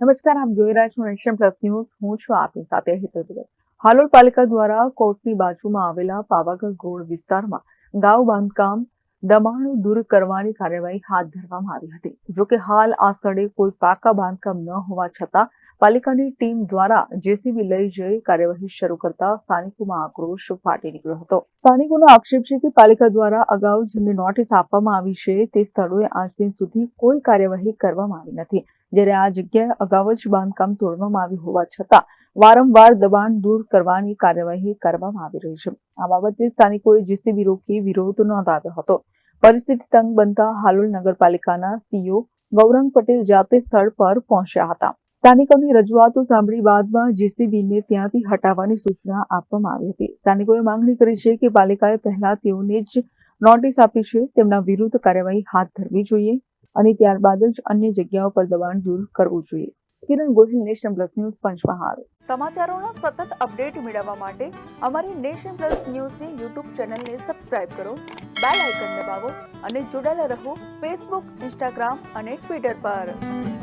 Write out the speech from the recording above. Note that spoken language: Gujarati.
નમસ્કાર, આપ જોઈ રહ્યા છો નેશન પ્લસ ન્યૂઝ. હું છું આપની સાથે હેતલ ભગત. હાલોલ પાલિકા દ્વારા કોર્ટની બાજુમાં આવેલા પાવાગઢ ગોળ વિસ્તારમાં ગાવ બાંધકામ દબાણો દૂર કરવાની કાર્યવાહી હાથ ધરવામાં આવી હતી. જો હાલ આ સ્થળે કોઈ પાકા બાંધકામ ન હોવા છતાં પાલિકાની ટીમ દ્વારા જેસીબી લઈ જઈ કાર્યવાહી શરૂ કરતા સ્થાનિકોમાં આક્રોશ ફાટી નીકળ્યો હતો. સ્થાનિકોનો આક્ષેપ છે કે પાલિકા દ્વારા અગાઉ જેમને નોટિસ આપવામાં આવી છે, તે સ્થળોએ આજ દિન સુધી કોઈ કાર્યવાહી કરવામાં આવી નથી. જ્યારે આ જગ્યાએ અગાઉ જ બાંધકામ તોડવામાં આવ્યું હોવા છતાં વારંવાર દબાણ દૂર કરવાની કાર્યવાહી કરવામાં આવી રહી છે. આ બાબતે સ્થાનિકોએ જેસીબી રોકી વિરોધ નોંધાવ્યો હતો. પરિસ્થિતિ તંગ બનતા હાલોલ નગરપાલિકાના સીઓ ગૌરંગ પટેલ જાતે સ્થળ પર પહોંચ્યા હતા. સ્થાનિકોની રજૂઆતો સાંભળી બાદમાં જેસીબીને ત્યાંથી હટાવવાની સૂચના આપવામાં આવી હતી. સ્થાનિકોએ માંગણી કરી છે કે પાલિકાએ પહેલા તેઓને જ નોટિસ આપી છે, તેમના વિરુદ્ધ કાર્યવાહી હાથ ધરવી જોઈએ. અને ત્યારબાદ જ અન્ય જગ્યાઓ પર દબાણ દૂર કરવું જોઈએ. Kiran Gohil, Nation Plus News, Panchmahal. સમાચારોના સતત અપડેટ મેળવવા માટે અમારી નેશન પ્લસ ન્યૂઝની યુટ્યુબ ચેનલને સબસ્ક્રાઇબ કરો, બેલ આઇકન દબાવો અને જોડાયેલા રહો ફેસબુક, ઇન્સ્ટાગ્રામ અને ટ્વિટર પર.